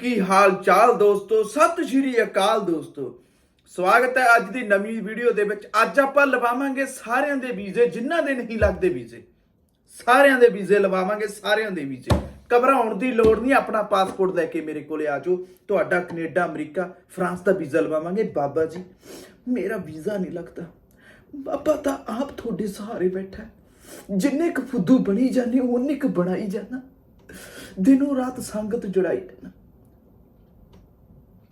ਕੀ ਹਾਲ ਚਾਲ ਦੋਸਤੋ? ਸਤਿ ਸ਼੍ਰੀ ਅਕਾਲ ਦੋਸਤੋ। ਸਵਾਗਤ ਹੈ ਅੱਜ ਦੀ ਨਵੀਂ ਵੀਡੀਓ ਦੇ ਵਿੱਚ। ਅੱਜ ਆਪਾਂ ਲਵਾਵਾਂਗੇ ਸਾਰਿਆਂ ਦੇ ਵੀਜ਼ੇ, ਜਿਨ੍ਹਾਂ ਦੇ ਨਹੀਂ ਲੱਗਦੇ ਵੀਜ਼ੇ। ਸਾਰਿਆਂ ਦੇ ਵੀਜ਼ੇ ਲਵਾਵਾਂਗੇ, ਸਾਰਿਆਂ ਦੇ ਵੀਜ਼ੇ। ਘਬਰਾਉਣ ਦੀ ਲੋੜ ਨਹੀਂ, ਆਪਣਾ ਪਾਸਪੋਰਟ ਲੈ ਕੇ ਮੇਰੇ ਕੋਲੇ ਆ ਜਾਓ। ਤੁਹਾਡਾ ਕੈਨੇਡਾ, ਅਮਰੀਕਾ, ਫਰਾਂਸ ਦਾ ਵੀਜ਼ਾ ਲਵਾਵਾਂਗੇ। ਬਾਬਾ ਜੀ, ਮੇਰਾ ਵੀਜ਼ਾ ਨਹੀਂ ਲੱਗਦਾ। ਬਾਬਾ ਤਾਂ ਆਪ ਤੁਹਾਡੇ ਸਹਾਰੇ ਬੈਠਾ ਜਿੰਨੇ ਕੁ ਫੁੱਦੂ ਬਣੀ ਜਾਂਦੇ ਉਹਨੇ ਕੁ ਬਣਾਈ ਜਾਂਦਾ। ਦਿਨੋਂ ਰਾਤ ਸੰਗਤ ਜੁੜਾਈ। ਜਾਣਾ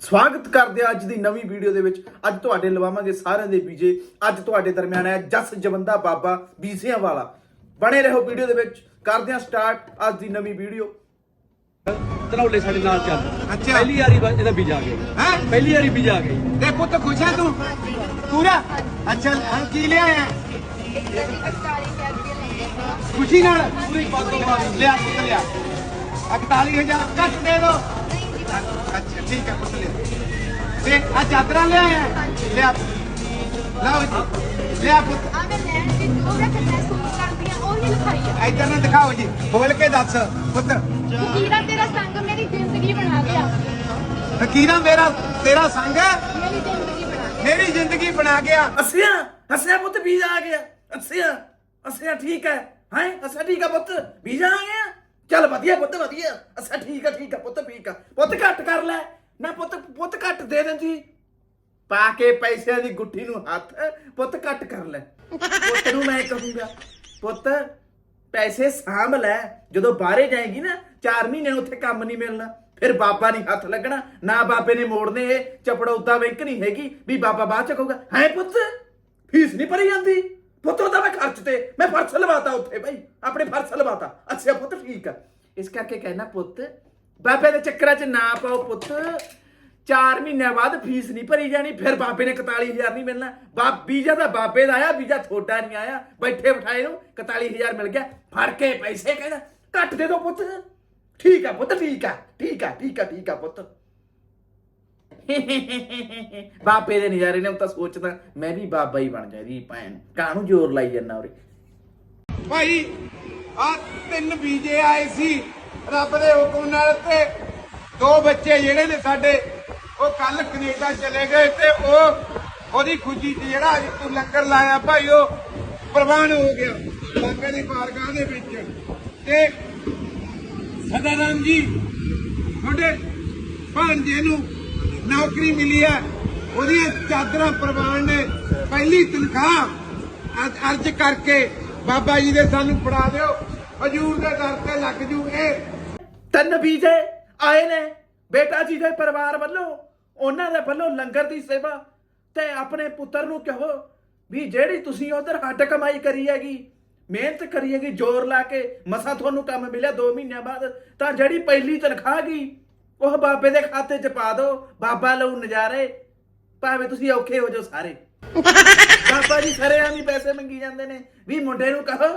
ਸਵਾਗਤ ਕਰਦੇ ਹਾਂ ਅੱਜ ਦੀ ਨਵੀਂ ਵੀਡੀਓ ਦੇ ਵਿੱਚ। ਅੱਜ ਤੁਹਾਡੇ ਲਵਾਵਾਂਗੇ ਸਾਰਿਆਂ ਦੇ ਵੀਜ਼ੇ ਅੱਜ ਤੁਹਾਡੇ ਦਰਮਿਆਨ ਹੈ ਜਸ ਜਵੰਦਾ ਬਾਬਾ ਵੀਜ਼ਿਆਂ ਵਾਲਾ ਬਣੇ ਰਹੋ ਵੀਡੀਓ ਦੇ ਵਿੱਚ। ਕਰਦੇ ਹਾਂ ਸਟਾਰਟ ਅੱਜ ਦੀ ਨਵੀਂ ਵੀਡੀਓ। ਧਨੌਲੇ ਸਾਡੇ ਨਾਲ ਚੱਲ। ਅੱਛਾ। ਪਹਿਲੀ ਵਾਰੀ ਵਾ- ਇਹਦਾ ਵੀਜ਼ਾ ਆ ਗਿਆ। ਹੈਂ? ਪਹਿਲੀ ਵਾਰੀ ਵੀਜ਼ਾ ਆ ਗਿਆ। ਤੇ ਪੁੱਤ ਖੁਸ਼ ਹੈ ਤੂੰ? ਪੂਰਾ? ਅੱਛਾ ਹੁਣ ਕੀ ਲਿਆ ਹੈ? ਖੁਸ਼ੀ ਨਾਲ? ਪੂਰੀ ਪੱਗ ਮਾਰੀ ਲਿਆ ਪੁੱਤ ਲਿਆ। 41000 ਕੱਟ ਦੇ ਦੋ। ਅੱਛਾ ਠੀਕ ਹੈ ਪੁੱਤ ਤੇ ਆ ਚਾਦਰਾਂ ਲਿਆ ਹੈ ਲਿਆ ਲਾਓ ਜੀ ਲਿਆ ਪੁੱਤ ਇੱਧਰ ਨਾ ਦਿਖਾਓ ਜੀ ਬੋਲ ਕੇ ਦੱਸ ਪੁੱਤ ਹੀਰਾ ਤੇਰਾ ਸੰਗ ਮੇਰੀ ਜ਼ਿੰਦਗੀ ਬਣਾ ਗਿਆ ਫਕੀਰਾਂ ਮੇਰਾ ਤੇਰਾ ਸੰਗ ਮੇਰੀ ਜ਼ਿੰਦਗੀ ਬਣਾ ਗਿਆ ਮੇਰੀ ਜ਼ਿੰਦਗੀ ਬਣਾ ਗਿਆ ਪੁੱਤ ਵੀਜ਼ਾ ਆ ਗਿਆ ਅਸਿਆ ਅਸਿਆ ਠੀਕ ਹੈ ਹੈ ਠੀਕ ਹੈ ਪੁੱਤ ਵੀਜ਼ਾ ਆ ਗਿਆ ਚੱਲ ਵਧੀਆ ਪੁੱਤ, ਵਧੀਆ। ਅੱਛਾ, ਠੀਕ ਆ ਠੀਕ ਆ, ਪੁੱਤ, ਠੀਕ ਆ। ਪੁੱਤ ਘੱਟ ਕਰ ਲੈ। ਨਾ ਪੁੱਤ ਪੁੱਤ ਘੱਟ ਦੇ ਦਿੰਦੀ। ਪਾ ਕੇ ਪੈਸਿਆਂ ਦੀ ਗੁੱਠੀ ਨੂੰ ਹੱਥ, ਪੁੱਤ ਘੱਟ ਕਰ ਲੈ। ਪੁੱਤ ਨੂੰ ਮੈਂ ਕਹੂੰਗਾ, ਪੁੱਤ, ਪੈਸੇ ਸਾਂਭ ਲੈ। ਜਦੋਂ ਬਾਹਰੇ ਜਾਏਗੀ ਨਾ 4 ਮਹੀਨੇ ਉੱਥੇ ਕੰਮ ਨਹੀਂ ਮਿਲਣਾ। ਫਿਰ ਬਾਬਾ ਨਹੀਂ ਹੱਥ ਲੱਗਣਾ, ਨਾ ਬਾਬੇ ਨੇ ਮੋੜਨੇ ਇਹ। ਚਪੜੌਦਾ ਬੈਂਕ ਨਹੀਂ ਹੈਗੀ, ਵੀ ਬਾਬਾ ਬਾਅਦ ਚ ਕਹੂਗਾ, ਹੈ ਪੁੱਤ, ਫੀਸ ਨਹੀਂ ਭਰੀ ਜਾਂਦੀ। ਪੁੱਤ ਉਹਦਾ ਮੈਂ ਖਰਚ ਤੇ ਮੈਂ ਫਰਸ ਲਵਾਤਾ ਉੱਥੇ ਭਾਈ ਆਪਣੇ ਫਰਸ ਲਵਾਤਾ। ਅੱਛਾ ਪੁੱਤ, ਠੀਕ ਆ। ਇਸ ਕਰਕੇ ਕਹਿਣਾ ਪੁੱਤ, ਬਾਬੇ ਦੇ ਚੱਕਰਾਂ 'ਚ ਨਾ ਪਾਓ ਪੁੱਤ। 4 ਮਹੀਨਿਆਂ ਬਾਅਦ ਫੀਸ ਨਹੀਂ ਭਰੀ ਜਾਣੀ, ਫਿਰ ਬਾਬੇ ਨੇ 41000 ਨਹੀਂ ਮਿਲਣਾ। ਬਾ ਵੀਜ਼ਾ ਤਾਂ ਬਾਬੇ ਦਾ ਆਇਆ, ਵੀਜ਼ਾ ਥੋੜਾ ਨਹੀਂ ਆਇਆ। ਬੈਠੇ ਬਿਠਾਏ ਨੂੰ 41000 ਮਿਲ ਗਿਆ। ਫੜ ਕੇ ਪੈਸੇ ਕਹਿੰਦਾ ਘੱਟ ਦੇ ਦੋ ਪੁੱਤ। ਠੀਕ ਆ ਪੁੱਤ, ਠੀਕ ਆ ਠੀਕ ਆ ਠੀਕ ਆ ਠੀਕ ਆ ਪੁੱਤ। ਬਾਬੇ ਦੇ ਨਜ਼ਾਰੇ ਨੇ, ਉਹ ਤਾਂ ਸੋਚਦਾ, ਮੈਂ ਵੀ ਬਾਬਾ ਹੀ ਬਣ ਜਾਦੀ ਭੈਣ। ਕਾਹਨੂੰ ਜ਼ੋਰ ਲਾਈ ਜਾਂਦਾ ਉਰੇ? ਭਾਈ, ਆ ਤਿੰਨ ਬੀਜੇ ਆਏ ਸੀ, ਰੱਬ ਦੇ ਹੁਕਮ ਨਾਲ ਤੇ ਦੋ ਬੱਚੇ ਜਿਹੜੇ ਨੇ ਸਾਡੇ, ਉਹ ਕੱਲ ਕੈਨੇਡਾ ਚਲੇ ਗਏ ਤੇ ਉਹ ਉਹਦੀ ਖੁਸ਼ੀ 'ਚ ਜਿਹੜਾ ਅੱਜ ਤੂੰ ਲੰਗਰ ਲਾਇਆ ਭਾਈ, ਉਹ ਪ੍ਰਵਾਨ ਹੋ ਗਿਆ ਲੰਗਰ ਦੀ ਬਾਰਗਾਹ ਦੇ ਵਿੱਚ। ਤੇ ਸਦਾਰਾਮ ਜੀ, ਤੁਹਾਡੇ ਭਾਂਜੇ ਨੂੰ ਨੌਕਰੀ ਮਿਲੀ ਹੈ। ਉਹਦੀਆਂ ਚਾਦਰਾਂ ਪ੍ਰਵਾਨ ਨੇ। ਪਹਿਲੀ ਤਨਖਾਹ ਅੱਜ ਅਰਜ ਕਰਕੇ ਬਾਬਾ ਜੀ ਦੇ ਸਾਨੂੰ ਫੜਾ ਦਿਓ। ਹਜੂਰ ਦੇ ਦਰ ਤੇ ਲੱਗ ਜੂ ਤਿੰਨ ਵੀਜ਼ੇ ਆਏ ਨੇ। ਬੇਟਾ ਜੀ ਦੇ ਪਰਿਵਾਰ ਵੱਲੋਂ, ਉਹਨਾਂ ਦੇ ਵੱਲੋਂ ਲੰਗਰ ਦੀ ਸੇਵਾ ਤੇ ਆਪਣੇ ਪੁੱਤਰ ਨੂੰ ਕਹੋ ਵੀ ਜਿਹੜੀ ਤੁਸੀਂ ਉਧਰ ਹੱਡ ਕਮਾਈ ਕਰੀ ਹੈਗੀ, ਮਿਹਨਤ ਕਰੀ ਹੈਗੀ, ਜ਼ੋਰ ਲਾ ਕੇ ਮਸਾ ਤੁਹਾਨੂੰ ਕੰਮ ਮਿਲਿਆ 2 ਮਹੀਨਿਆਂ ਬਾਅਦ, ਤਾਂ ਜਿਹੜੀ ਪਹਿਲੀ ਤਨਖਾਹ ਗਈ ਉਹ ਬਾਬੇ ਦੇ ਖਾਤੇ 'ਚ ਪਾ ਦਿਓ ਬਾਬਾ ਲਊ ਨਜ਼ਾਰੇ। ਭਾਵੇਂ ਤੁਸੀਂ ਔਖੇ ਹੋ ਜਾਓ ਸਾਰੇ। ਬਾਬਾ ਜੀ ਸਰਿਆਂ ਵੀ ਪੈਸੇ ਮੰਗੀ ਜਾਂਦੇ ਨੇ। ਵੀ ਮੁੰਡੇ ਨੂੰ ਕਹੋ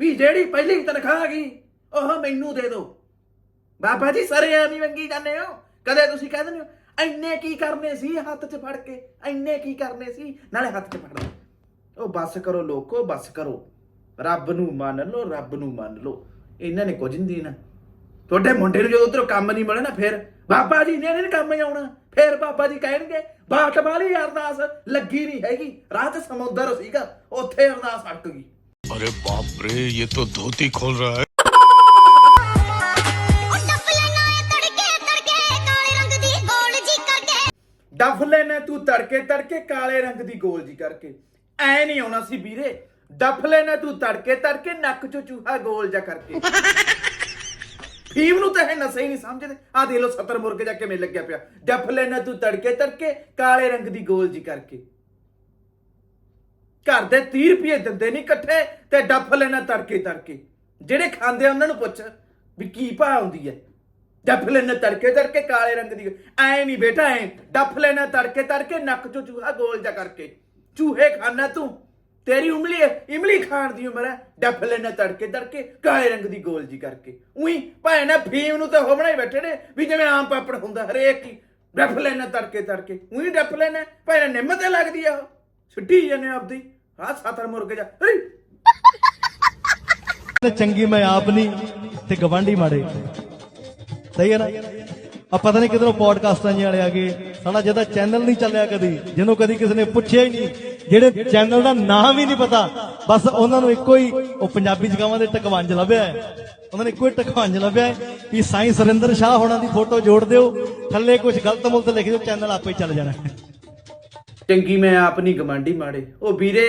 ਵੀ ਜਿਹੜੀ ਪਹਿਲੀ ਤਨਖਾਹ ਗਈ, ਉਹ ਮੈਨੂੰ ਦੇ ਦਿਓ ਬਾਬਾ ਜੀ ਸਰਿਆਂ ਵੀ ਮੰਗੀ ਜਾਂਦੇ ਹੋ। ਕਦੇ ਤੁਸੀਂ ਕਹਿ ਦਿੰਦੇ ਹੋ ਐਨੇ ਕੀ ਕਰਨੇ ਸੀ ਹੱਥ 'ਚ ਫੜ ਕੇ? ਐਨੇ ਕੀ ਕਰਨੇ ਸੀ? ਨਾਲੇ ਹੱਥ 'ਚ ਫੜ ਲਓ। ਉਹ ਬੱਸ ਕਰੋ ਲੋਕੋ, ਬੱਸ ਕਰੋ। ਰੱਬ ਨੂੰ ਮੰਨ ਲਓ, ਰੱਬ ਨੂੰ ਮੰਨ ਲਓ। ਇਹਨਾਂ ਨੇ ਕੁਝ ਨਹੀਂ ਦੇਣਾ। ਤੁਹਾਡੇ ਮੁੰਡੇ ਨੂੰ ਜਦੋਂ ਉਧਰੋਂ ਕੰਮ ਨਹੀਂ ਮਿਲਿਆ ਨਾ ਫਿਰ ਬਾਬਾ ਜੀ ਨੇ ਨਹੀਂ ਕੰਮ ਆਉਣਾ ਫਿਰ ਬਾਬਾ ਜੀ ਕਹਿਣਗੇ ਬਾਟ ਵਾਲੀ ਅਰਦਾਸ ਲੱਗੀ ਨਹੀਂ ਹੈਗੀ ਰਾਹ ਸਮੁੰਦਰ ਸੀਗਾ ਉੱਥੇ ਅਰਦਾਸ ਅਟਕ ਗਈ ਅਰੇ ਬਾਪ ਰੇ ਇਹ ਤਾਂ ਧੋਤੀ ਖੋਲ ਰਹਾ ਹੈ। ਡਫਲੇ ਨੇ ਤੂੰ ਤੜਕੇ ਤੜਕੇ ਕਾਲੇ ਰੰਗ ਦੀ ਗੋਲ ਜੀ ਕਰਕੇ। ਐ ਨਹੀਂ ਆਉਣਾ ਸੀ ਵੀਰੇ ਡਫਲੇ ਨੇ ਤੂੰ ਤੜਕੇ ਤੜਕੇ ਨੱਕ ਚੋਂ ਚੂਹਾ ਗੋਲ ਜਾ ਕਰਕੇ। ਫੀਮ ਨੂੰ ਤਾਂ ਇਹ ਨਸ਼ਾ ਹੀ ਨਹੀਂ ਸਮਝਦੇ। ਆ ਦੇ ਲੋ 70 ਮੁਰਗੇ ਜਾ ਕੇ ਮੇ ਲੱਗਿਆ ਪਿਆ। ਡੱਫ ਲੈਣਾ ਤੂੰ ਤੜਕੇ ਤੜਕੇ, ਕਾਲੇ ਰੰਗ ਦੀ ਗੋਲ ਜੀ ਕਰਕੇ। ਘਰ ਦੇ 30 ਰੁਪਏ ਦਿੰਦੇ ਨਹੀਂ ਇਕੱਠੇ ਤੇ ਡੱਫ ਲੈਣਾ ਤੜਕੇ ਤੜਕੇ। ਜਿਹੜੇ ਖਾਂਦੇ ਆ, ਉਹਨਾਂ ਨੂੰ ਪੁੱਛ ਵੀ ਕੀ ਭਾਅ ਆਉਂਦੀ ਹੈ ਡੱਫ ਲੈਣਾ ਤੜਕੇ ਤੜਕੇ, ਕਾਲੇ ਰੰਗ ਦੀ ਐ ਨਹੀਂ ਬੇਟਾ, ਐ। ਡੱਫ ਲੈਣਾ ਤੜਕੇ ਤੜਕੇ, ਨੱਕ ਚੋਂ ਚੂਹਾ ਗੋਲ ਜਾ ਕਰਕੇ। ਚੂਹੇ ਖਾਣਾ ਤੂੰ। ਤੇਰੀ ਉਮਲੀ ਹੈ ਇਮਲੀ ਖਾਣ ਦੀ ਉਮਰ ਹੈ ਡੱਫ ਲੈਣਾ ਤੜਕੇ ਤੜਕੇ, ਕਾਲੇ ਰੰਗ ਦੀ ਗੋਲ ਜੀ ਕਰਕੇ। ਉਹੀ ਭੈਣਾ ਫੀਮ ਨੂੰ ਤਾਂ ਹੋਵਣਾ ਹੀ ਬੈਠੇ ਨੇ, ਵੀ ਜਿਵੇਂ ਆਮ ਪਾਪੜ ਹੁੰਦਾ ਹਰੇਕ ਹੀ। ਡੱਫ ਲੈਣਾ ਤੜਕੇ ਤੜਕੇ, ਉਹੀ ਡੱਫ ਲੈਣਾ ਭੈਣਾ ਨਿੰਮ ਤੇ ਲੱਗਦੀ ਆ ਉਹ। ਛੁੱਟੀ ਜਾਂਦੇ ਆਪਦੀ। ਆਹ ਸਾਤਰ ਮੁਰਗੇ ਜਾ ਤੇ ਚੰਗੀ ਮੈਂ ਆਪ ਨਹੀਂ ਤੇ ਗਵਾਂਢੀ ਮਾੜੇ। ਸਹੀ ਹੈ ਨਾ? ਆ ਪਤਾ ਨਹੀਂ ਕਿਧਰੋਂ ਪੋਡਕਾਸਟਾਂ ਜਿਹੇ ਵਾਲੇ ਆ ਗਏ। ਸਾਡਾ ਜਿਹਦਾ ਚੈਨਲ ਨਹੀਂ ਚੱਲਿਆ ਕਦੀ, ਜਿਹਨੂੰ ਕਦੀ ਕਿਸੇ ਨੇ ਪੁੱਛਿਆ ਹੀ ਨਹੀਂ ਜਿਹੜੇ ਚੈਨਲ ਦਾ ਨਾਮ ਹੀ ਨਹੀਂ ਪਤਾ, ਬਸ ਉਹਨਾਂ ਨੂੰ ਇੱਕੋ ਹੀ ਉਹ ਪੰਜਾਬੀ ਜਗਾਵਾਂ ਦੇ ਟਕਵੰਜ ਲੱਭਿਆ ਹੈ। ਉਹਨਾਂ ਨੇ ਇੱਕੋ ਹੀ ਟਕਵੰਜ ਲੱਭਿਆ ਹੈ ਕਿ ਸਾਈਂ ਸੁਰਿੰਦਰ ਸ਼ਾਹ ਹੋਣਾ ਦੀ ਫੋਟੋ ਜੋੜ ਦਿਓ, ਥੱਲੇ ਕੁਝ ਗਲਤ ਮੁਲਤ ਲਿਖ ਦਿਓ ਚੈਨਲ ਆਪੇ ਹੀ ਚੱਲ ਜਾਣਾ ਚੰਗੀ ਮੈਂ ਆਪ ਨਹੀਂ ਗਮਾਂਡੀ ਮਾੜੇ। ਉਹ ਵੀਰੇ,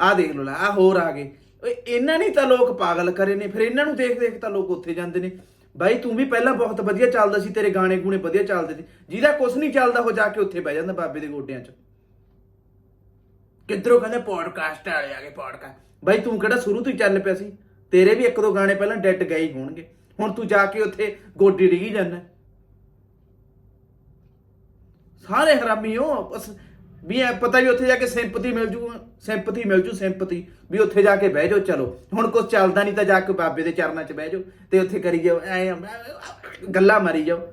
ਆਹ ਦੇਖ ਲੋ ਲੈ ਆ ਹੋਰ ਆ ਗਏ। ਓਏ, ਇਹਨਾਂ ਨੇ ਤਾਂ ਲੋਕ ਪਾਗਲ ਕਰੇ ਨੇ, ਫਿਰ ਇਹਨਾਂ ਨੂੰ ਦੇਖ ਦੇਖ ਤਾਂ ਲੋਕ ਉੱਥੇ ਜਾਂਦੇ ਨੇ। ਬਾਈ, ਤੂੰ ਵੀ ਪਹਿਲਾਂ ਬਹੁਤ ਵਧੀਆ ਚੱਲਦਾ ਸੀ, ਤੇਰੇ ਗਾਣੇ ਗੂਣੇ ਵਧੀਆ ਚੱਲਦੇ ਸੀ। ਜਿਹਦਾ ਕੁਝ ਨਹੀਂ ਚੱਲਦਾ, ਉਹ ਜਾ ਕੇ ਉੱਥੇ ਬਹਿ ਜਾਂਦਾ ਬਾਬੇ ਦੇ ਗੋਡਿਆਂ 'ਚ। ਕਿੱਧਰੋਂ ਕਹਿੰਦੇ ਪੋਡਕਾਸਟ ਵਾਲੇ ਆ ਗਏ ਪੋਡਕਾਸਟ ਬਾਈ, ਤੂੰ ਕਿਹੜਾ ਸ਼ੁਰੂ ਤੋਂ ਹੀ ਚੱਲ ਪਿਆ ਸੀ? ਤੇਰੇ ਵੀ ਇੱਕ ਦੋ ਗਾਣੇ ਪਹਿਲਾਂ ਡੈਡ ਗਏ ਹੀ ਹੋਣਗੇ। ਹੁਣ ਤੂੰ ਜਾ ਕੇ ਉੱਥੇ ਗੋਡੀ ਡਿੱਗੀ ਜਾਂਦਾ। ਸਾਰੇ ਹਰਾਮੀ ਹੋ, ਬਸ ਵੀ ਐ ਪਤਾ ਵੀ ਉੱਥੇ ਜਾ ਕੇ ਸਿੰਪਥੀ ਮਿਲ ਜੂ ਸਿੰਪਥੀ ਮਿਲ ਜੂ ਸਿੰਪਥੀ ਵੀ ਉੱਥੇ ਜਾ ਕੇ ਬਹਿ ਜਾਓ, ਚਲੋ। ਹੁਣ ਕੁਝ ਚੱਲਦਾ ਨਹੀਂ ਤਾਂ ਜਾ ਕੇ ਬਾਬੇ ਦੇ ਚਰਨਾਂ 'ਚ ਬਹਿ ਜਾਓ ਤੇ ਉੱਥੇ ਕਰੀ ਜਾਓ, ਐ ਗੱਲਾਂ ਮਾਰੀ ਜਾਓ।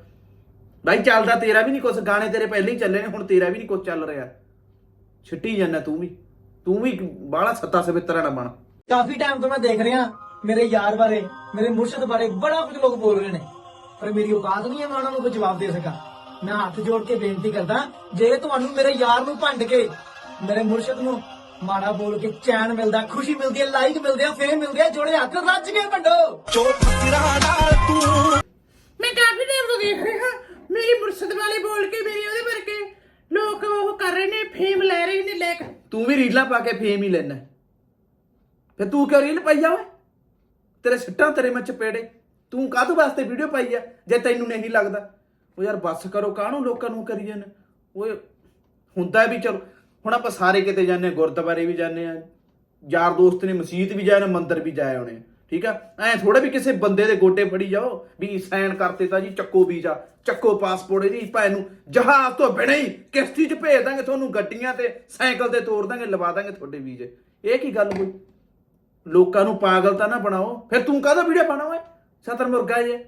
ਬਾਈ, ਚੱਲਦਾ ਤੇਰਾ ਵੀ ਨਹੀਂ ਕੁਝ ਗਾਣੇ ਤੇਰੇ ਪਹਿਲਾਂ ਹੀ ਚੱਲੇ ਨੇ, ਹੁਣ ਤੇਰਾ ਵੀ ਨਹੀਂ ਕੁਝ ਚੱਲ ਰਿਹਾ। ਛਿੱਟੀ ਜਾਂਦਾ ਤੂੰ ਵੀ। ਤੂੰ ਵੀ ਬਾਹਲਾ ਸੱਤਾ ਸਵਿੱਤਰਾ ਨਾ ਬਣ। ਕਾਫੀ ਟਾਈਮ ਤੋਂ ਮੈਂ ਦੇਖ ਰਿਹਾ ਮੇਰੇ ਯਾਰ ਬਾਰੇ ਮੇਰੇ ਮੁਰਸ਼ਦ ਬਾਰੇ ਬੜਾ ਕੁਝ ਲੋਕ ਬੋਲ ਰਹੇ ਨੇ। ਪਰ ਮੇਰੀ ਔਕਾਤ ਨਹੀਂ ਹੈ ਮੈਂ ਉਹਨਾਂ ਨੂੰ ਕੋਈ ਜਵਾਬ ਦੇ ਸਕਾਂ। ਮੈਂ ਹੱਥ ਜੋੜ ਕੇ ਬੇਨਤੀ ਕਰਦਾ ਜੇ ਤੁਹਾਨੂੰ ਮੇਰੇ ਯਾਰ ਨੂੰ ਭੰਡ ਕੇ ਮੇਰੇ ਮੁਰਸ਼ਦ ਨੂੰ ਮਾੜਾ ਬੋਲ ਕੇ ਚੈਨ ਮਿਲਦਾ ਖੁਸ਼ੀ ਮਿਲਦੀ ਹੈ ਲਾਈਕ ਮਿਲਦੇ ਆ ਫੇਮ ਮਿਲਦੇ ਆ ਜੋੜੇ ਹੱਥ ਰੱਜ ਕੇ ਭੰਡੋ ਮੈਂ ਕਾਫੀ ਟਾਈਮ ਤੋਂ ਦੇਖ ਰਿਹਾ ਮੇਰੀ ਮੁਰਸ਼ਦ ਵਾਲੇ ਬੋਲ ਕੇ ਮੇਰੀ ਉਹਦੇ ਵਰਗੇ ਲੋਕ ਉਹ ਕਰ ਰਹੇ ਨੇ ਫੇਮ ਲੈ ਰਹੇ ਤੂੰ ਵੀ ਰੀਲਾਂ ਪਾ ਕੇ ਫੇਮ ਹੀ ਲੈਣਾ ਫਿਰ ਤੂੰ ਕਿਉਂ ਰੀਲ ਪਾਈ ਆ ਓਏ? ਤੇਰੇ ਸਿੱਟਾਂ ਤੇਰੇ ਮੈਂ ਚਪੇੜੇ। ਤੂੰ ਕਾਹਦੇ ਵਾਸਤੇ ਵੀਡੀਓ ਪਾਈ ਆ? ਜੇ ਤੈਨੂੰ ਨਹੀਂ ਲੱਗਦਾ। ਉਹ ਯਾਰ ਬੱਸ ਕਰੋ ਕਾਹਨੂੰ ਲੋਕਾਂ ਨੂੰ ਕਰੀ ਜਾਂਦੇ ਓਏ ਹੁੰਦਾ ਵੀ ਚਲੋ। ਹੁਣ ਆਪਾਂ ਸਾਰੇ ਕਿਤੇ ਜਾਂਦੇ ਹਾਂ, ਗੁਰਦੁਆਰੇ ਵੀ ਜਾਂਦੇ ਆ ਯਾਰ ਦੋਸਤ ਨੇ ਮਸਜਿਦ ਵੀ ਜਾਏ ਨੇ ਮੰਦਿਰ ਵੀ ਜਾਏ ਹੋਣੇ ਠੀਕ ਆ? ਐ ਥੋੜਾ ਵੀ ਕਿਸੇ ਬੰਦੇ ਦੇ ਗੋਡੇ ਫੜੀ ਜਾਓ ਵੀ ਸਾਈਨ ਕਰਤੇ ਤਾਂ ਜੀ, ਚੱਕੋ ਵੀਜ਼ਾ, ਚੱਕੋ ਪਾਸਪੋਰਟ ਇਹਦੀ ਭਾਵੇਂ ਨੂੰ। ਜਹਾਜ਼ ਤੋਂ ਬਿਨਾਂ ਹੀ ਕਿਸ਼ਤੀ 'ਚ ਭੇਜ ਦਾਂਗੇ ਤੁਹਾਨੂੰ ਗੱਡੀਆਂ ਤੇ, ਸਾਈਕਲ ਤੇ ਤੋਰ ਦਾਂਗੇ, ਲਵਾ ਦਾਂਗੇ ਤੁਹਾਡੇ ਵੀਜ਼ੇ। ਇਹ ਕੀ ਗੱਲ ਹੋਈ? ਲੋਕਾਂ ਨੂੰ ਪਾਗਲ ਤਾਂ ਨਾ ਬਣਾਓ। ਫਿਰ ਤੂੰ ਕਾਹਦਾ ਵੀਡੀਓ ਪਾਣਾ ਓਏ? ਸਤਰ ਮੁਰਗਾ ਜੇ।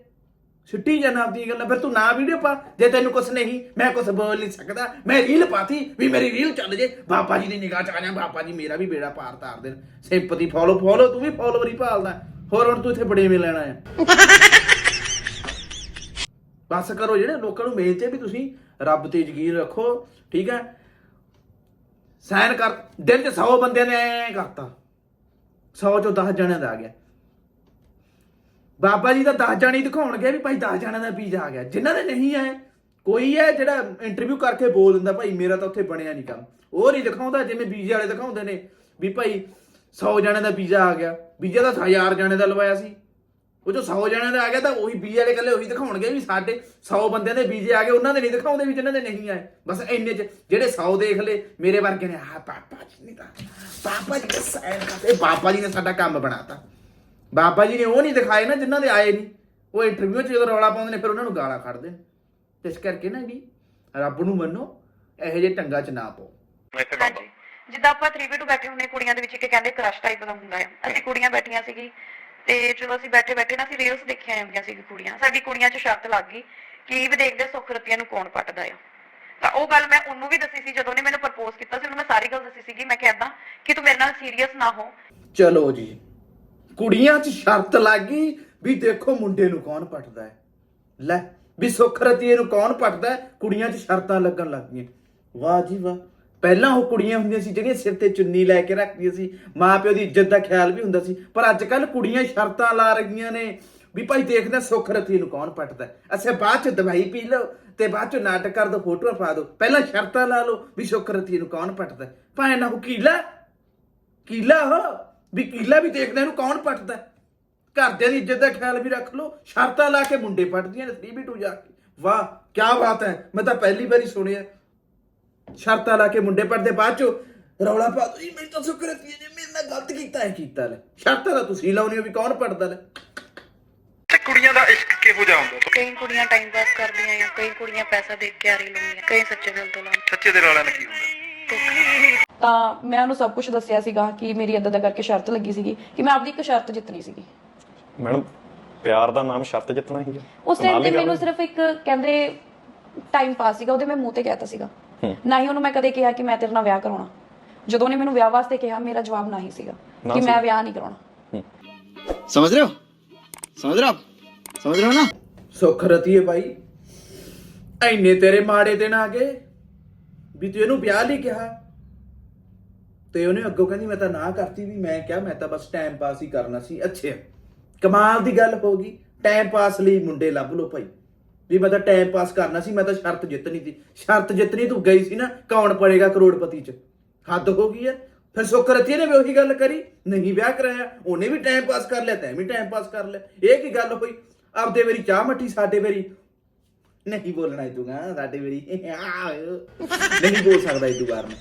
ਛੁੱਟੀ ਜਾਂ ਨਾ ਆਪਣੀ ਗੱਲਾਂ। ਫਿਰ ਤੂੰ ਨਾ ਵੀਡੀਓ ਪਾ। ਜੇ ਤੈਨੂੰ ਕੁਛ ਨਹੀਂ, ਮੈਂ ਕੁਛ ਬੋਲ ਨਹੀਂ ਸਕਦਾ। ਮੈਂ ਰੀਲ ਪਾਤੀ ਵੀ ਮੇਰੀ ਰੀਲ ਚੱਲ ਜੇ। ਬਾਬਾ ਜੀ ਦੀ ਨਿਗਾਹ ਚ ਆ ਜਾ ਬਾਬਾ ਜੀ ਮੇਰਾ ਵੀ ਬੇੜਾ ਪਾਰ ਤਾਰ ਦੇਣ। ਸਿੰਪਤੀ ਫੋਲੋ ਫੋਲੋ, ਤੂੰ ਵੀ ਫੋਲੋਵਰ ਹੀ ਭਾਲਦਾ। ਹੋਰ ਹੁਣ ਤੂੰ ਇੱਥੇ ਬੜੇ ਮੇ ਲੈਣਾ ਆ ਬਸ ਕਰੋ ਜਿਹੜੇ ਲੋਕਾਂ ਨੂੰ ਮੇਲ ਤੇ ਵੀ ਤੁਸੀਂ ਰੱਬ ਤੇ ਯਕੀਨ ਰੱਖੋ, ਠੀਕ ਹੈ? ਸਾਈਨ ਕਰ ਦਿਨ ਚ 100 ਬੰਦਿਆਂ ਨੇ ਐ ਕਰਤਾ। 100 ਚੋਂ 10 ਜਣਿਆਂ ਦਾ ਆ ਗਿਆ। ਬਾਬਾ ਜੀ ਦਾ 10 ਜਾਣੇ ਦਿਖਾਉਣਗੇ ਵੀ ਭਾਈ 10 ਜਣਿਆਂ ਦਾ ਵੀਜ਼ਾ ਆ ਗਿਆ। ਜਿਨ੍ਹਾਂ ਦੇ ਨਹੀਂ ਆਏ, ਕੋਈ ਹੈ ਜਿਹੜਾ ਇੰਟਰਵਿਊ ਕਰਕੇ ਬੋਲ ਦਿੰਦਾ, ਭਾਈ ਮੇਰਾ ਤਾਂ ਉੱਥੇ ਬਣਿਆ ਨਹੀਂ ਕੰਮ। ਉਹ ਨਹੀਂ ਦਿਖਾਉਂਦਾ ਜਿਵੇਂ ਵੀਜ਼ੇ ਵਾਲੇ ਦਿਖਾਉਂਦੇ ਨੇ ਵੀ ਭਾਈ 100 ਜਣੇ ਦਾ ਵੀਜ਼ਾ ਆ ਗਿਆ। ਵੀਜ਼ਾ ਤਾਂ 1000 ਜਣੇ ਦਾ ਲਵਾਇਆ ਸੀ। ਉਹ ਜੋ 100 ਜਣਿਆਂ ਦਾ ਆ ਗਿਆ ਤਾਂ ਉਹੀ ਵੀਜ਼ੇ ਵਾਲੇ ਕੱਲੇ ਉਹੀ ਦਿਖਾਉਣਗੇ ਵੀ ਸਾਡੇ 100 ਬੰਦਿਆਂ ਦੇ ਵੀਜ਼ੇ ਆ ਗਏ, ਉਹਨਾਂ ਦੇ ਨਹੀਂ ਦਿਖਾਉਂਦੇ ਵੀ ਜਿਨ੍ਹਾਂ ਦੇ ਨਹੀਂ ਆਏ। ਬਸ ਇੰਨੇ ਚ, ਜਿਹੜੇ 100 ਦੇਖ ਲਏ, ਮੇਰੇ ਵਰਗੇ ਨੇ ਆ ਪਾਪਾ ਜੀ ਨੇ ਤਾਂ, ਪਾਪਾ ਜੀ ਨੇ ਸਾਈਨ ਕਰਤੇ। ਬਾਬਾ ਜੀ ਨੇ ਸਾਡਾ ਕੰਮ ਬਣਾਤਾ। ਬਾਬਾ ਜੀ ਨੇ ਉਹ ਨਹੀਂ ਦਿਖਾਏ ਨਾ ਜਿਨ੍ਹਾਂ ਦੇ ਆਏ ਨਹੀਂ। ਉਹ ਇੰਟਰਵਿਊ 'ਚ ਜਦੋਂ ਰੌਲਾ ਪਾਉਂਦੇ ਨੇ, ਫਿਰ ਉਹਨਾਂ ਨੂੰ ਗਾਲਾਂ ਕੱਢਦੇ ਨੇ। ਇਸ ਕਰਕੇ ਨਾ ਵੀ ਰੱਬ ਨੂੰ ਮੰਨੋ, ਇਹੋ ਜਿਹੇ ਟੰਗਾ 'ਚ ਨਾ ਪਾਓ। ਹਾਂਜੀ ਜਿੱਦਾਂ ਆਪਾਂ 3v2 ਬੈਠੇ ਹੁੰਨੇ ਕੁੜੀਆਂ ਦੇ ਵਿੱਚ ਇੱਕ ਕਹਿੰਦੇ ਕ੍ਰਸ਼ ਟਾਈਪ ਦਾ ਹੁੰਦਾ ਹੈ ਅਸੀਂ ਕੁੜੀਆਂ ਬੈਠੀਆਂ ਸੀਗੀ ਤੇ ਜਦੋਂ ਅਸੀਂ ਬੈਠੇ ਬੈਠੇ ਨਾ ਅਸੀਂ ਰੀਲਸ ਦੇਖੀਆਂ ਜਾਂਦੀਆਂ ਸੀ ਕੁੜੀਆਂ। ਸਾਡੀ ਕੁੜੀਆਂ 'ਚ ਸ਼ਰਤ ਲੱਗ ਗਈ ਕਿ ਵੀ ਦੇਖਦੇ ਸੁੱਖ ਰਤੀਆਂ ਨੂੰ ਕੌਣ ਪੱਟਦਾ ਆ। ਤਾਂ ਉਹ ਗੱਲ ਮੈਂ ਉਹਨੂੰ ਵੀ ਦੱਸੀ ਸੀ ਜਦੋਂ ਉਹਨੇ ਮੈਨੂੰ ਪ੍ਰਪੋਜ਼ ਕੀਤਾ ਸੀ ਉਹਨੂੰ ਮੈਂ ਸਾਰੀ ਗੱਲ ਦੱਸੀ ਸੀਗੀ। ਮੈਂ ਕਿਹਾ ਏਦਾਂ ਕਿ ਤੂੰ ਮੇਰੇ ਨਾਲ ਸੀਰੀਅਸ ਨਾ ਹੋ। ਚਲੋ ਜੀ ਕੁੜੀਆਂ 'ਚ ਸ਼ਰਤ ਲੱਗ ਗਈ ਵੀ ਦੇਖੋ ਮੁੰਡੇ ਨੂੰ ਕੌਣ ਪਟਦਾ ਹੈ। ਲੈ ਵੀ ਸੁੱਖ ਰਤੀਏ ਨੂੰ ਕੌਣ ਪਟਦਾ ਹੈ? ਕੁੜੀਆਂ 'ਚ ਸ਼ਰਤਾਂ ਲੱਗਣ ਲੱਗ ਗਈਆਂ। ਵਾਹ ਜੀ ਵਾਹ। ਪਹਿਲਾਂ ਉਹ ਕੁੜੀਆਂ ਹੁੰਦੀਆਂ ਸੀ ਜਿਹੜੀਆਂ ਸਿਰ ਤੇ ਚੁੰਨੀ ਲੈ ਕੇ ਰੱਖਦੀਆਂ ਸੀ ਮਾਂ ਪਿਓ ਦੀ ਇੱਜ਼ਤ ਦਾ ਖਿਆਲ ਵੀ ਹੁੰਦਾ ਸੀ, ਪਰ ਅੱਜ ਕੱਲ ਕੁੜੀਆਂ ਸ਼ਰਤਾਂ ਲਾ ਰਹੀਆਂ ਨੇ ਵੀ ਭਾਈ ਦੇਖਦੇ ਹਾਂ ਸੁੱਖ ਰਤੀਏ ਨੂੰ ਕੌਣ ਪਟਦਾ। ਹੈ। ਅੱਛਾ, ਬਾਅਦ 'ਚ ਦਵਾਈ ਪੀ ਲਓ ਤੇ ਬਾਅਦ 'ਚ ਨਾਟਕ ਕਰ ਦੋ, ਫੋਟੋਆਂ ਪਾ ਦੋ, ਪਹਿਲਾਂ ਸ਼ਰਤਾਂ ਲਾ ਲਓ ਵੀ ਸੁੱਖ ਰਤੀਏ ਨੂੰ ਕੌਣ ਪਟਦਾ। ਭਾਵੇਂ ਨਾ ਉਹ ਕੀਲਾ ਕੀਲਾ ਹੋ, ਵੀ ਕੀਲਾ ਵੀ ਦੇਖਦੇ ਇਹਨੂੰ ਕੌਣ ਪੱਟਦਾ। ਘਰਦਿਆਂ ਦੀ ਇੱਜ਼ਤ ਦਾ ਖਿਆਲ ਵੀ ਰੱਖ ਲਓ, ਸ਼ਰਤਾਂ ਲਾ ਕੇ ਮੁੰਡੇ ਪੱਟਦੀਆਂ ਨੇ 3v2 ਜਾ ਕੇ। ਵਾਹ ਕੀ ਬਾਤ ਹੈ, ਮੈਂ ਤਾਂ ਪਹਿਲੀ ਵਾਰੀ ਸੁਣਿਆ। ਸ਼ਰਤਾਂ ਲਾ ਕੇ ਮੁੰਡੇ ਪੱਟਦੇ ਬਾਅਦ ਚ ਰੌਲਾ ਪਾ ਦੋ ਮੈਨੂੰ ਤਾਂ ਸੁਕਰਤੀ ਨੇ ਮੇਰੇ ਨਾਲ ਗਲਤ ਕੀਤਾ ਹੈ ਕੀਤਾ ਲੈ। ਸ਼ਰਤਾਂ ਤਾਂ ਤੁਸੀਂ ਲਾਉਣੀ ਹੋ ਵੀ ਕੌਣ ਪੱਟਦਾ ਲੈ? ਕਈ ਕੁੜੀਆਂ ਟਾਈਮ ਪਾਸ ਕਰਦੀਆਂ ਆ ਕਈ ਕੁੜੀਆਂ ਪੈਸਾ ਦੇਖ ਕੇ ਆਰੀ ਲਾਉਂਦੀਆਂ ਕਈ ਸੱਚੇ ਦਿਲ ਤੋਂ ਲਾਉਂਦੀਆਂ। ਸੱਚੇ ਦਿਲ ਵਾਲਿਆਂ ਨਾਲ ਕੀ ਹੁੰਦਾ? ਤਾਂ ਮੈਂ ਉਹਨੂੰ ਸਭ ਕੁਝ ਦੱਸਿਆ ਸੀਗਾ ਕਿ ਮੇਰੀ ਇਦਾਂ ਦਾ ਕਰਕੇ ਸ਼ਰਤ ਲੱਗੀ ਸੀਗੀ ਕਿ ਮੈਂ ਆਪਦੀ ਇੱਕ ਸ਼ਰਤ ਜਿੱਤਣੀ ਸੀਗੀ। ਮੈਡਮ ਪਿਆਰ ਦਾ ਨਾਮ ਸ਼ਰਤ ਜਿੱਤਣਾ ਹੀ ਹੈ। ਉਸ ਟਾਈਮ ਤੇ ਦੀ ਮੈਨੂੰ। ਸਿਰਫ ਇੱਕ ਕਹਿੰਦੇ ਟਾਈਮ ਪਾਸ ਸੀਗਾ ਉਹਦੇ ਮੈਂ ਮੂੰਹ ਤੇ ਕਹਿਤਾ ਸੀਗਾ। ਨਾ ਹੀ ਉਹਨੂੰ ਮੈਂ ਕਦੇ ਕਿਹਾ ਕਿ ਮੈਂ ਤੇਰੇ ਨਾਲ ਵਿਆਹ ਕਰਾਉਣਾ। ਜਦੋਂ ਉਹਨੇ ਮੈਨੂੰ ਵਿਆਹ ਵਾਸਤੇ ਕਿਹਾ ਮੇਰਾ ਜਵਾਬ ਨਾ ਹੀ ਸੀਗਾ ਕਿ। ਮੈਂ ਵਿਆਹ ਨਹੀਂ ਕਰਾਉਣਾ। ਸਮਝ ਰਹੇ ਹੋ? ਸਮਝ ਰਹੇ ਹੋ ਸਮਝ ਰਹੇ ਹੋ ਨਾ? ਸੁੱਖ ਰਤੀਏ ਭਾਈ ਐਨੇ ਤੇਰੇ ਮਾੜੇ ਦਿਨ ਆ ਗਏ ਵੀ ਤੂੰ ਇਹਨੂੰ ਵਿਆਹ ਲਈ ਕਿਹਾ। ਤੇ ਉਹਨੇ ਅੱਗੋਂ ਕਹਿੰਦੀ ਮੈਂ ਤਾਂ ਨਾ ਕਰਤੀ ਵੀ ਮੈਂ ਕਿਹਾ ਮੈਂ ਤਾਂ ਬਸ ਟਾਈਮ ਪਾਸ ਹੀ ਕਰਨਾ ਸੀ। ਅੱਛਾ ਕਮਾਲ ਦੀ ਗੱਲ ਹੋ ਗਈ। ਟਾਈਮ ਪਾਸ ਲਈ ਮੁੰਡੇ ਲੱਭ ਲਓ ਭਾਈ। ਵੀ ਮੈਂ ਤਾਂ ਟਾਈਮ ਪਾਸ ਕਰਨਾ ਸੀ, ਮੈਂ ਤਾਂ ਸ਼ਰਤ ਜਿੱਤਣੀ ਸੀ। ਸ਼ਰਤ ਜਿੱਤਣੀ ਤੂੰ ਗਈ ਸੀ ਨਾ, ਕੌਣ ਪੜੇਗਾ ਕਰੋੜਪਤੀ ਚ? ਹੱਦ ਹੋ ਗਈ ਹੈ। ਫਿਰ ਸੁਕਰਤੀ ਨੇ ਵੀ ਉਹੀ ਗੱਲ ਕਰੀ, ਨਹੀਂ ਵਿਆਹ ਕਰਾਇਆ, ਉਹਨੇ ਵੀ ਟਾਈਮ ਪਾਸ ਕਰ ਲਿਆ, ਤੈਂ ਵੀ ਟਾਈਮ ਪਾਸ ਕਰ ਲਿਆ। ਇਹ ਕੀ ਗੱਲ ਹੋਈ? ਆਪਦੇ ਵਾਰੀ ਚਾਹ ਮੱਠੀ, ਸਾਡੇ ਵਾਰੀ। ਨਹੀਂ ਬੋਲਣਾ ਤੂੰ ਸਾਡੇ ਵਾਰੀ। ਨਹੀਂ ਬੋਲ ਸਕਦਾ ਇਹ ਵਾਰ ਮੈਂ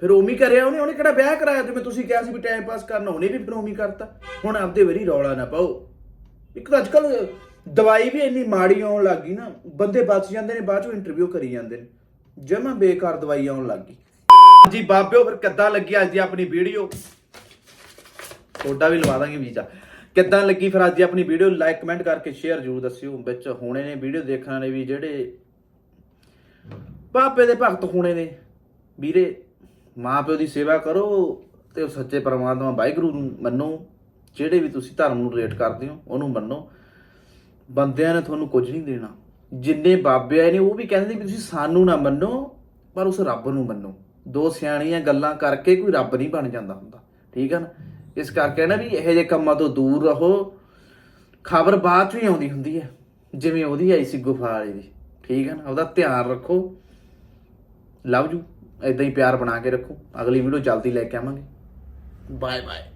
ਫਿਰ ਉਮੀ ਕਰਿਆ ਉਹਨੇ ਉਹਨੇ ਕਿਹੜਾ ਵਿਆਹ ਕਰਾਇਆ? ਜਿਵੇਂ ਤੁਸੀਂ ਕਿਹਾ ਸੀ ਵੀ ਟਾਈਮ ਪਾਸ ਕਰਨਾ, ਉਹਨੇ ਵੀ ਫਿਰ ਉਮੀ ਕਰਤਾ। ਹੁਣ ਆਪਦੇ ਵਾਰੀ ਰੌਲਾ ਨਾ ਪਾਓ। ਇੱਕ ਤਾਂ ਅੱਜਕੱਲ ਦਵਾਈ ਵੀ ਇੰਨੀ ਮਾੜੀ ਆਉਣ ਲੱਗ ਗਈ ਨਾ, ਬੰਦੇ ਬਚ ਜਾਂਦੇ ਨੇ, ਬਾਅਦ ਚੋਂ ਇੰਟਰਵਿਊ ਕਰੀ ਜਾਂਦੇ ਨੇ। ਜਮਾ ਬੇਕਾਰ ਦਵਾਈ ਆਉਣ ਲੱਗ ਗਈ। ਜੀ ਬਾਬਿਓ, ਫਿਰ ਕਿੱਦਾਂ ਲੱਗੀ ਅੱਜ ਦੀ ਆਪਣੀ ਵੀਡੀਓ ਤੁਹਾਡਾ ਵੀ ਲਵਾ ਦਾਂਗੇ ਵੀਜ਼ਾ। ਕਿੱਦਾਂ ਲੱਗੀ ਫਿਰ ਅੱਜ ਦੀ ਆਪਣੀ ਵੀਡੀਓ ਲਾਈਕ ਕਮੈਂਟ ਕਰਕੇ ਸ਼ੇਅਰ ਜ਼ਰੂਰ ਦੱਸਿਓ। ਵਿੱਚ ਹੋਣੇ ਨੇ ਵੀਡੀਓ ਦੇਖਣ ਵਾਲੇ ਵੀ ਜਿਹੜੇ ਪਾਪੇ ਦੇ ਭਗਤ ਹੋਣੇ ਨੇ। ਵੀਰੇ ਮਾਂ ਪਿਓ ਦੀ ਸੇਵਾ ਕਰੋ ਤੇ ਸੱਚੇ ਪਰਮਾਤਮਾ ਵਾਹਿਗੁਰੂ ਨੂੰ ਮੰਨੋ। ਜਿਹੜੇ ਵੀ ਤੁਸੀਂ ਧਰਮ ਨੂੰ ਰੇਟ ਕਰਦੇ ਹੋ, ਉਹਨੂੰ ਮੰਨੋ। ਬੰਦਿਆਂ ਨੇ ਤੁਹਾਨੂੰ ਕੁਝ ਨਹੀਂ ਦੇਣਾ। ਜਿੰਨੇ ਬਾਬੇ ਆਏ ਨੇ, ਉਹ ਵੀ ਕਹਿੰਦੇ ਨੇ ਵੀ ਤੁਸੀਂ ਸਾਨੂੰ ਨਾ ਮੰਨੋ, ਪਰ ਉਸ ਰੱਬ ਨੂੰ ਮੰਨੋ। ਦੋ ਸਿਆਣੀਆਂ ਗੱਲਾਂ ਕਰਕੇ ਕੋਈ ਰੱਬ ਨਹੀਂ ਬਣ ਜਾਂਦਾ ਹੁੰਦਾ। ਠੀਕ ਹੈ ਨਾ? ਇਸ ਕਰਕੇ ਨਾ ਵੀ ਇਹੋ ਜਿਹੇ ਕੰਮਾਂ ਤੋਂ ਦੂਰ ਰਹੋ। ਖਬਰ ਬਾਅਦ ਚ ਹੀ ਆਉਂਦੀ ਹੁੰਦੀ ਹੈ। ਜਿਵੇਂ ਉਹਦੀ ਆਈ ਸੀ ਗੁਫਾ ਵਾਲੀ ਦੀ। ਠੀਕ ਹੈ ਨਾ? ਉਹਦਾ ਧਿਆਨ ਰੱਖੋ। Love you. ਇਦਾਂ ਹੀ ਪਿਆਰ ਬਣਾ ਕੇ ਰੱਖੋ। ਅਗਲੀ ਵੀਡੀਓ ਜਲਦੀ ਲੈ ਕੇ ਆਵਾਂਗੇ। Bye bye